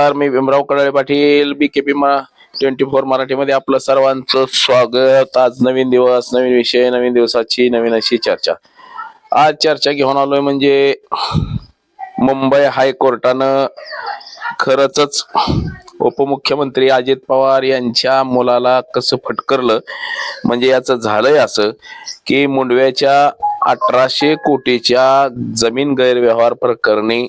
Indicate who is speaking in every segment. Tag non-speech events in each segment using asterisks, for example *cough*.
Speaker 1: नमस्कार मी Bhimrao Kadale Patil B K P twenty four मराठीमध्ये आपलं सर्वांचं स्वागत. आज नवीन दिवस नवीन विषय नवीन दिवसाची नवीन अशी चर्चा. आज चर्चा घेऊन आलोय म्हणजे मुंबई हायकोर्टानं खरंच उपमुख्यमंत्री अजित पवार यांच्या मुलाला कसं फटकरलं? म्हणजे याचं झालंय असं की मुंडव्याच्या अठराशे कोटीच्या जमीन गैरव्यवहार प्रकरणी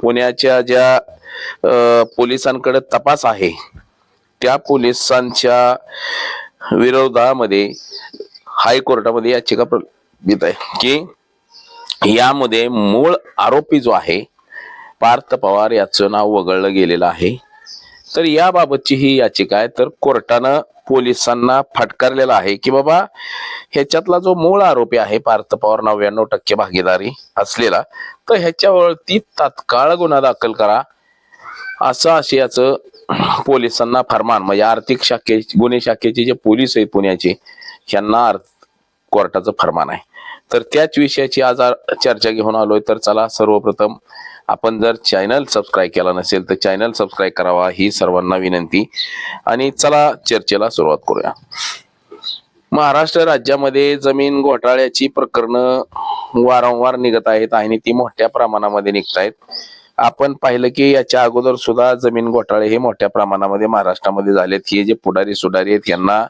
Speaker 1: पुण्याच्या ज्या पोलिसांकडे तपास आहे त्या पोलिसांच्या विरोधामध्ये हायकोर्टामध्ये याचिका प्रलंबित आहे की यामध्ये मूळ आरोपी जो आहे पार्थ पवार याचं नाव वगळलं गेलेलं आहे. तर याबाबतची ही याचिका आहे. तर कोर्टानं पोलिसांना फटकारलेला आहे की बाबा ह्याच्यातला जो मूळ आरोपी आहे पार्थ पवार नव्याण्णव टक्के भागीदारी असलेला तर ह्याच्यावरती तात्काळ गुन्हा दाखल करा असं आशयाचं पोलिसांना फरमान. म्हणजे आर्थिक शाखे गुन्हे शाखेचे जे पोलीस आहेत पुण्याचे ह्यांना अर्थ कोर्टाचं फरमान आहे. तर त्याच विषयाची आज चर्चा घेऊन आलोय. तर चला सर्वप्रथम आपण जर चॅनल सबस्क्राईब केला नसेल तर चॅनल सबस्क्राईब करावा ही सर्वांना विनंती. आणि चला चर्चेला सुरुवात करूया. महाराष्ट्र राज्यामध्ये जमीन घोटाळ्याची प्रकरणं वारंवार निघत आहेत आणि ती मोठ्या प्रमाणामध्ये निघत आहेत आपण पाहिलं की याच्या अगोदर सुद्धा जमीन घोटाळे हे मोठ्या प्रमाणामध्ये महाराष्ट्रामध्ये झालेत. हे जे पुढारी सुधारी आहेत यांना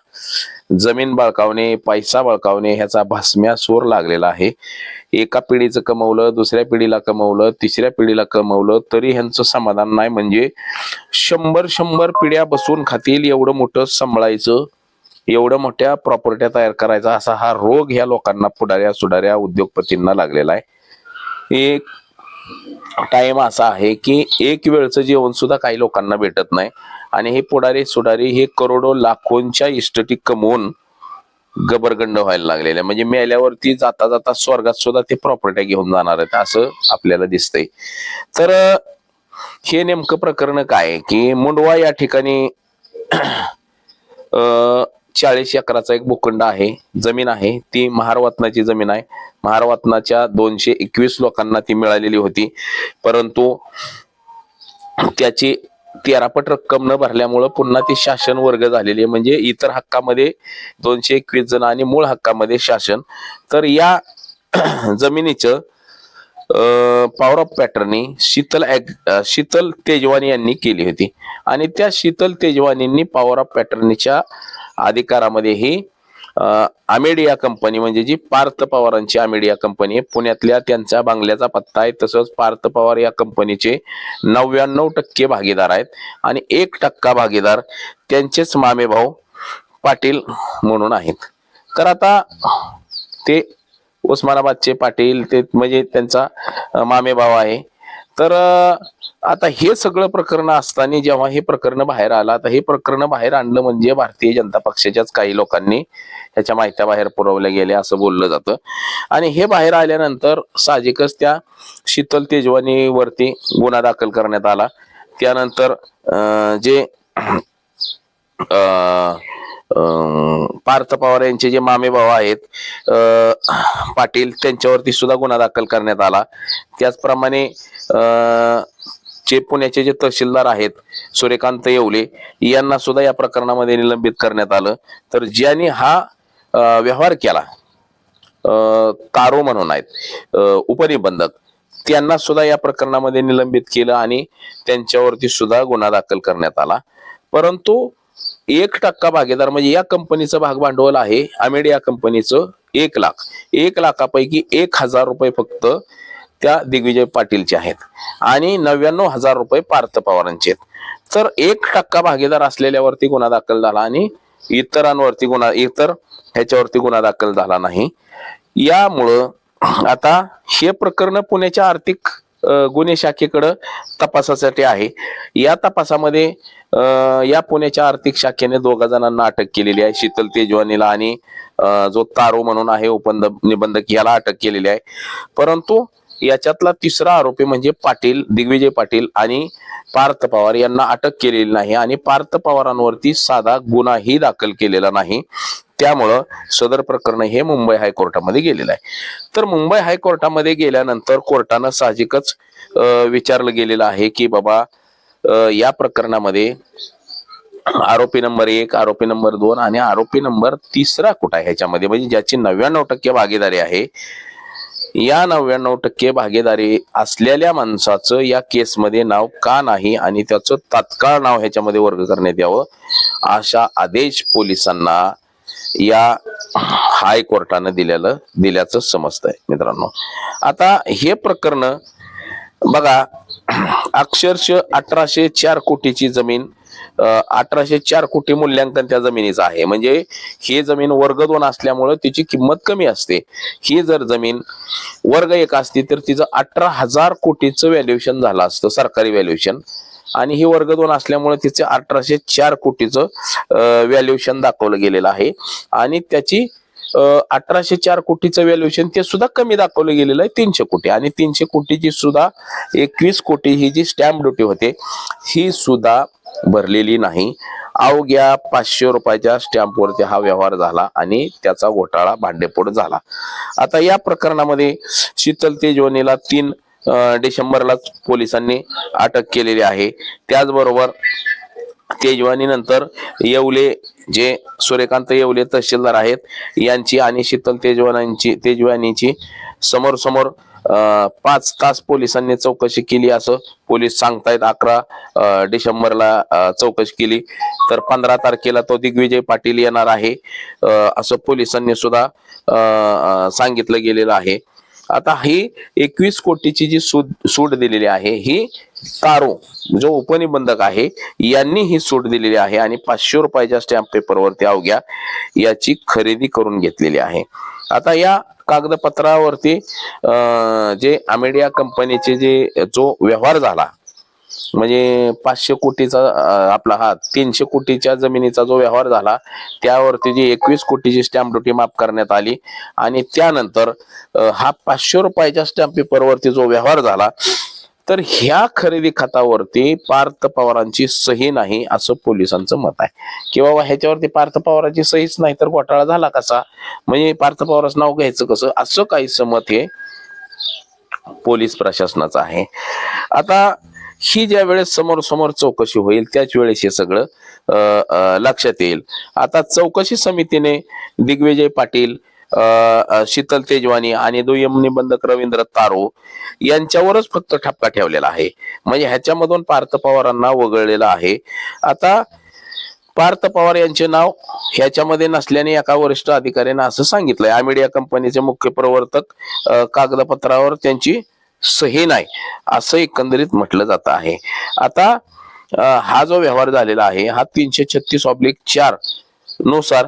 Speaker 1: जमीन बळकावणे पैसा बळकावणे ह्याचा भस्म्या सूर लागलेला आहे. एका पिढीचं कमवलं दुसऱ्या पिढीला कमवलं तिसऱ्या पिढीला कमवलं तरी ह्यांचं समाधान नाही. म्हणजे शंभर शंभर पिढ्या बसून खातील एवढं मोठं सांभाळायचं एवढं मोठ्या प्रॉपर्ट्या तयार करायचा असा हा रोग ह्या लोकांना पुढाऱ्या सुधाऱ्या उद्योगपतींना लागलेला आहे. एक टाइम असा आहे की एक वेळचं जेवण सुद्धा काही लोकांना भेटत नाही आणि हे पुढारी सुडारी हे करोडो लाखोंच्या इष्टटी कमवून गबरगंड व्हायला लागलेले आहे. म्हणजे मेल्यावरती जाता जाता स्वर्गात सुद्धा ते प्रॉपर्ट्या घेऊन जाणार आहेत असं आपल्याला दिसतंय तर हे नेमकं प्रकरण काय आहे की मुंडवा या ठिकाणी चाळीस एकराचा एक भूखंड आहे जमीन आहे. ती महारवतनाची जमीन आहे. महारवतनाच्या दोनशे एकवीस लोकांना ती मिळालेली होती. परंतु त्याची तेरापट रक्कम न भरल्यामुळं पुन्हा ती शासन वर्ग झालेली आहे. म्हणजे इतर हक्कामध्ये दोनशे एकवीस जण आणि मूळ हक्कामध्ये शासन. तर या *clears throat* जमिनीचं पॉवर ऑफ पॅटर्नी शीतल ॲग शीतल तेजवानी यांनी केली होती. आणि त्या शीतल तेजवानींनी पॉवर ऑफ पॅटर्नीच्या अधिकारामध्ये ही अमेडिया आमेडिया कंपनी म्हणजे जी पार्थ पवारांची आमेडिया कंपनी आहे पुण्यातल्या त्यांचा बांगल्याचा पत्ता आहे तसंच पार्थ पवार या कंपनीचे नव्याण्णव टक्के भागीदार आहेत. आणि एक टक्का भागीदार त्यांचेच मामेभाऊ पाटील म्हणून आहेत. तर आता ते उस्मानाबादचे पाटील ते म्हणजे त्यांचा मामेभाव आहे. तर आता हे सगळं प्रकरण असताना जेव्हा हे प्रकरण बाहेर आलं आता हे प्रकरण बाहेर आणलं म्हणजे भारतीय जनता पक्षाच्याच काही लोकांनी ह्याच्या माहित्या बाहेर पुरवल्या गेल्या असं बोललं जातं. आणि हे बाहेर आल्यानंतर साहजिकच त्या शीतल तेजवानीवरती गुन्हा दाखल करण्यात आला. त्यानंतर जे अं, पार्थ पवार यांचे जे मामे भाऊ आहेत पाटील त्यांच्यावरती सुद्धा गुन्हा दाखल करण्यात आला. त्याचप्रमाणे जे पुण्याचे जे तहसीलदार आहेत सूर्यकांत येवले यांना सुद्धा या प्रकरणामध्ये निलंबित करण्यात आलं. तर ज्यांनी हा व्यवहार केला कारो तारो म्हणून आहेत उपनिबंधक त्यांना सुद्धा या प्रकरणामध्ये निलंबित केलं आणि त्यांच्यावरती सुद्धा गुन्हा दाखल करण्यात आला. परंतु एक टक्का भागीदार म्हणजे या कंपनीचं भाग भांडवल आहे अमेडिया कंपनीचं एक लाख. एक लाखापैकी एक हजार रुपये फक्त त्या दिग्विजय पाटीलचे आहेत. आणि नव्याण्णव हजार रुपये पार्थ पवारांचे आहेत. तर एक टक्का भागीदार असलेल्यावरती गुन्हा दाखल झाला आणि इतरांवरती गुन्हा इतर ह्याच्यावरती गुन्हा दाखल झाला नाही. यामुळं आता हे प्रकरण पुण्याच्या आर्थिक गुन्हे शाखेकडं तपासासाठी आहे. या तपासामध्ये या पुण्याच्या आर्थिक शाखेने दोघा जणांना अटक केलेली आहे. शीतल तेजवानीला आणि जो तारो म्हणून आहे उपंद निबंधक याला अटक केलेली आहे. परंतु याच्यातला तिसरा आरोपी म्हणजे पाटील दिग्विजय पाटील आणि पार्थ पवार यांना अटक केलेली नाही आणि पार्थ पवारांवरती साधा गुन्हाही दाखल केलेला नाही. त्यामुळं सदर प्रकरण हे मुंबई हायकोर्टामध्ये गेलेलं आहे. तर मुंबई हायकोर्टामध्ये गेल्यानंतर कोर्टानं साहजिकच विचारलं गेलेलं आहे की बाबा या प्रकरणामध्ये आरोपी नंबर एक आरोपी नंबर दोन आणि आरोपी नंबर तिसरा कुठं आहे ह्याच्यामध्ये? म्हणजे ज्याची नव्याण्णव टक्के भागीदारी आहे या नव्याण्णव टक्के भागीदारी असलेल्या माणसाचं या केसमध्ये नाव का नाही आणि त्याचं तात्काळ नाव ह्याच्यामध्ये वर्ग करण्यात यावं अशा आदेश पोलिसांना या हायकोर्टानं दिलेलं दिल्याचं समजतंय मित्रांनो. आता हे प्रकरण बघा अक्षरश अठराशे चार कोटीची जमीन अठराशे चार कोटी मूल्यांकन त्या जमिनीचं आहे. म्हणजे ही जमीन वर्ग दोन असल्यामुळे तिची किंमत कमी असते. ही जर जमीन वर्ग एक असती तर तिचं अठरा हजार कोटीचं व्हॅल्युएशन झालं असतं सरकारी व्हॅल्युएशन आणि ही वर्ग दोन असल्यामुळे तिचे अठराशे चार कोटीचं व्हॅल्युएशन दाखवलं गेलेलं आहे. आणि त्याची अठराशे चार कोटीचं व्हॅल्युएशन ते सुद्धा कमी दाखवलं गेलेलं आहे तीनशे कोटी. आणि तीनशे कोटीची सुद्धा एकवीस कोटी ही जी स्टॅम्प ड्युटी होते ही सुद्धा भरलेली नाही. अवघ्या पाचशे रुपयाच्या स्टॅम्पवरती हा व्यवहार झाला आणि त्याचा घोटाळा भांडेपोट झाला. आता या प्रकरणामध्ये शीतल तेजवानीला तीन डिसेंबरलाच पोलिसांनी अटक केलेली आहे. त्याचबरोबर तेजवानी नंतर येवले जे सूर्यकांत येवले तहसीलदार आहेत यांची आणि शीतल तेजवानांची तेजवानीची समोर समोर अं, पाच तास पोलिसांनी चौकशी केली असं पोलीस सांगतायत. अकरा डिसेंबरला चौकशी केली. तर पंधरा तारखेला तो दिग्विजय पाटील येणार आहे असं पोलिसांनी सुद्धा अं, सांगितलं गेलेलं आहे. आता ही एकवीस कोटीची जी सूट सूट दिलेली आहे ही तारो जो उपनिबंधक आहे यांनी ही सूट दिलेली आहे आणि पाचशे रुपयाच्या स्टॅम्प पेपरवरती अवघ्या याची खरेदी करून घेतलेली आहे. आता या कागदपत्रावरती अं, जे अमेडिया कंपनीचे जे जो व्यवहार झाला म्हणजे पाचशे कोटीचा आपला हा तीनशे कोटीच्या जमिनीचा जो व्यवहार झाला त्यावरती जी एकवीस कोटीची स्टॅम्प ड्युटी माफ करण्यात आली. आणि त्यानंतर हा पाचशे रुपयाच्या स्टॅम्प पेपरवरती जो व्यवहार झाला तर ह्या खरेदी खातावरती पार्थ पवारांची सही नाही असं पोलिसांचं मत आहे. की बाबा ह्याच्यावरती पार्थ पवारांची सहीच नाही तर घोटाळा झाला कसा? म्हणजे पार्थ पवाराचं नाव घ्यायचं कसं? असं काहीच मत हे पोलीस प्रशासनाचं आहे. आता ही ज्या वेळेस समोर समोर चौकशी होईल त्याच वेळेस हे सगळं लक्षात येईल. आता चौकशी समितीने दिग्विजय पाटील अं, शीतल तेजवानी आणि दुय्यम निबंधक रवींद्र तारो यांच्यावरच फक्त ठपका ठेवलेला आहे. म्हणजे ह्याच्यामधून पार्थ पवारांना वगळलेलं आहे. आता पार्थ पवार यांचे नाव ह्याच्यामध्ये नसल्याने एका वरिष्ठ अधिकाऱ्यानं असं सांगितलंय. आमिडिया कंपनीचे मुख्य प्रवर्तक कागदपत्रावर त्यांची सही नाही असं एकंदरीत म्हटलं जात आहे. आता हा जो व्यवहार झालेला आहे हा तीनशे छत्तीस ऑब्लिक चारनुसार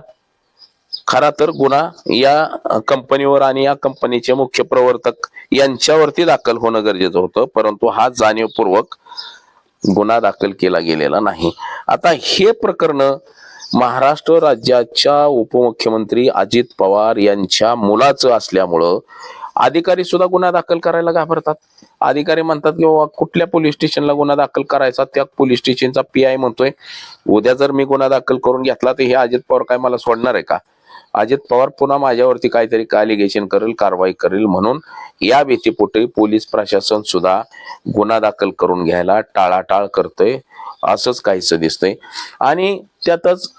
Speaker 1: खरा तर गुन्हा या कंपनीवर आणि या कंपनीचे मुख्य प्रवर्तक यांच्यावरती दाखल होणं गरजेचं होतं परंतु हा जाणीवपूर्वक गुन्हा दाखल केला गेलेला नाही. आता हे प्रकरण महाराष्ट्र राज्याच्या उपमुख्यमंत्री अजित पवार यांच्या मुलाचं असल्यामुळं अधिकारी सुद्धा गुन्हा दाखल करायला घाबरतात. अधिकारी म्हणतात की बाबा कुठल्या पोलीस स्टेशनला गुन्हा दाखल करायचा? त्या पोलीस स्टेशनचा पी आय म्हणतोय. उद्या जर मी गुन्हा दाखल करून घेतला तर हे अजित पवार काय मला सोडणार आहे का? अजित पवार पुन्हा माझ्यावरती काहीतरी कालिगेशन करेल कारवाई करेल म्हणून या भीतीपोटी पोलीस प्रशासन सुद्धा गुन्हा दाखल करून घ्यायला टाळाटाळ करतोय. असंच काहीच दिसतंय. आणि त्यातच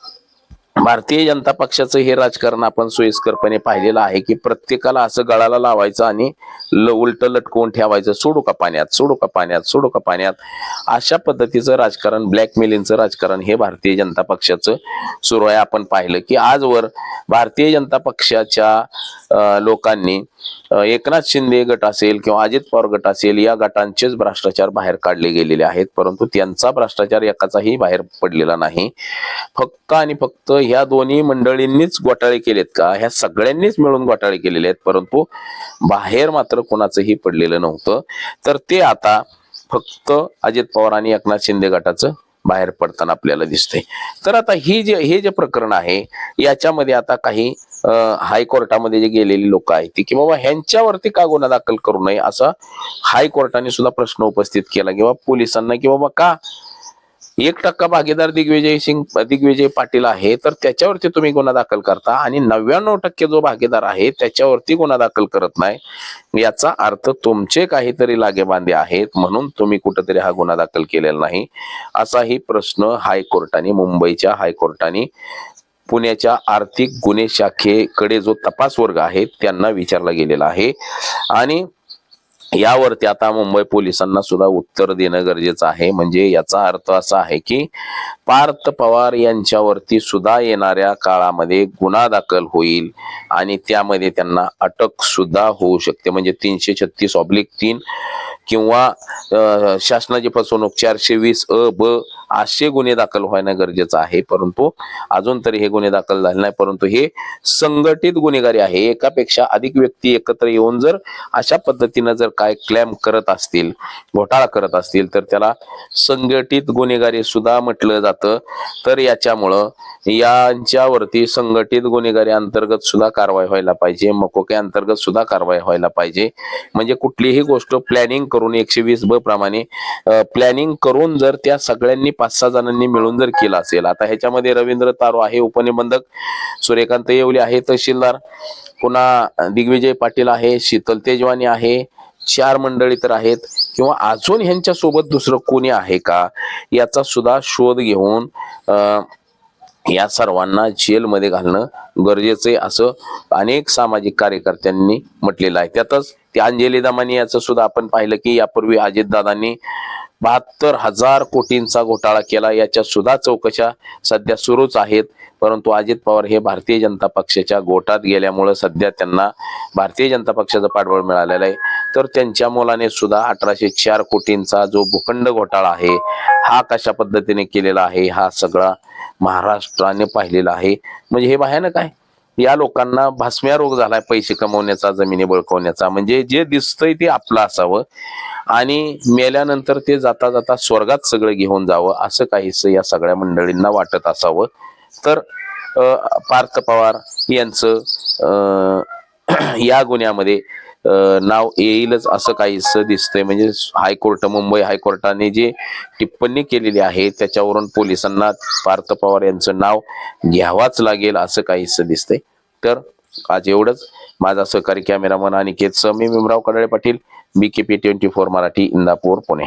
Speaker 1: भारतीय जनता पक्षाचं हे राजकारण आपण सोयीस्करपणे पाहिलेलं आहे की प्रत्येकाला असं गळाला लावायचं आणि ल उलट लटकवून ठेवायचं. सोडू का पाण्यात? सोडू का पाण्यात? सोडू का पाण्यात? अशा पद्धतीचं राजकारण ब्लॅकमेलिंगचं राजकारण हे भारतीय जनता पक्षाचं सुरू आहे. आपण पाहिलं की आजवर भारतीय जनता पक्षाच्या लोकांनी एकनाथ शिंदे गट असेल किंवा अजित पवार गट असेल या गटांचेच भ्रष्टाचार बाहेर काढले गेलेले आहेत. परंतु त्यांचा भ्रष्टाचार एकाचाही बाहेर पडलेला नाही. फक्त आणि फक्त ह्या दोन्ही मंडळींनीच घोटाळे केलेत का? ह्या सगळ्यांनीच मिळून घोटाळे केलेले आहेत परंतु बाहेर मात्र कोणाचंही पडलेलं नव्हतं. तर ते आता फक्त अजित पवार आणि एकनाथ शिंदे गटाचं बाहेर पडताना आपल्याला दिसतंय. तर आता ही जे हे जे प्रकरण आहे याच्यामध्ये आता काही हायकोर्टामध्ये जे गेलेली लोक आहेत ती की बाबा ह्यांच्यावरती का गुन्हा दाखल करू नये असा हायकोर्टाने सुद्धा प्रश्न उपस्थित केला किंवा पोलिसांना की बाबा का एक टक्का भागीदार दिग्विजय सिंग दिग्विजय पाटील आहे तर त्याच्यावरती तुम्ही गुन्हा दाखल करता. आणि नव्याण्णव टक्के जो भागीदार आहे त्याच्यावरती गुन्हा दाखल करत नाही. याचा अर्थ तुमचे काहीतरी लागेबांधे आहेत म्हणून तुम्ही कुठेतरी हा गुन्हा दाखल केलेला नाही. असाही प्रश्न हायकोर्टाने मुंबईच्या हायकोर्टाने पुण्याच्या आर्थिक गुन्हे शाखेकडे जो तपास वर्ग आहे त्यांना विचारला गेलेला आहे. आणि यावरती आता मुंबई पोलिसांना सुद्धा उत्तर देणं गरजेचं आहे. म्हणजे याचा अर्थ असा आहे की पार्थ पवार यांच्यावरती सुद्धा येणाऱ्या काळामध्ये गुन्हा दाखल होईल आणि त्यामध्ये त्यांना अटक सुद्धा होऊ शकते. म्हणजे तीनशे छत्तीस ऑब्लिक तीन किंवा शासनाची फसवणूक चारशे वीस अ ब असे गुन्हे दाखल होणं गरजेचं आहे. परंतु अजून तरी हे गुन्हे दाखल झाले नाही. परंतु हे संघटित गुन्हेगारी आहे. एकापेक्षा अधिक व्यक्ती एकत्र येऊन जर अशा पद्धतीनं जर काय क्लेम करत असतील घोटाळा करत असतील तर त्याला संघटित गुन्हेगारी सुद्धा म्हटलं जातं. तर याच्यामुळं यांच्यावरती संघटित गुन्हेगारी अंतर्गत सुद्धा कारवाई व्हायला पाहिजे. मकोके अंतर्गत सुद्धा कारवाई व्हायला पाहिजे. म्हणजे कुठलीही गोष्ट प्लॅनिंग करून एकशे वीस ब प्रमाणे प्लॅनिंग करून जर त्या सगळ्यांनी पाच सहा जणांनी मिळून जर केलं असेल. आता ह्याच्यामध्ये रवींद्र तारो आहे उपनिबंधक सूर्यकांत येवले आहे तहसीलदार पुन्हा दिग्विजय पाटील आहे शीतल तेजवानी आहे चार मंडळी तर आहेत किंवा अजून ह्यांच्या सोबत दुसरं कोणी आहे का? याचा सुद्धा शोध घेऊन या सर्वांना जेलमध्ये घालणं गरजेचं आहे असं अनेक सामाजिक कार्यकर्त्यांनी म्हटलेलं आहे. त्यातच ते अंजली दमानी याचं सुद्धा आपण पाहिलं की यापूर्वी अजितदादांनी बहात्तर हजार कोटींचा घोटाळा केला. याच्या सुद्धा चौकशा सध्या सुरूच आहेत. परंतु अजित पवार हे भारतीय जनता पक्षाच्या गोटात गेल्यामुळं सध्या त्यांना भारतीय जनता पक्षाचं पाठबळ मिळालेलं आहे. तर त्यांच्या मुलाने सुद्धा अठराशे चार कोटींचा जो भूखंड घोटाळा आहे हा कशा पद्धतीने केलेला आहे हा सगळा महाराष्ट्राने पाहिलेला आहे. म्हणजे हे भयानक आहे. या लोकांना भासम्या रोग झालाय पैसे कमवण्याचा जमिनी बळकवण्याचा. म्हणजे जे दिसतंय ते आपलं असावं. आणि मेल्यानंतर ते जाता जाता स्वर्गात सगळं घेऊन जावं असं काहीसं या सगळ्या मंडळींना वाटत असावं. तर पार्थ पवार यांचं *clears throat* या गुन्ह्यामध्ये नाव येईलच असं काहीच दिसतंय. म्हणजे हायकोर्ट मुंबई हायकोर्टाने जे टिप्पणी केलेली आहे त्याच्यावरून पोलिसांना पार्थ पवार यांचं नाव घ्यावाच लागेल असं काहीच दिसतंय. तर आज एवढंच. माझा सहकारी cameraman Aniket Sami Bhimrao Kadale Patil B K P twenty four Marathi Indapur Pune.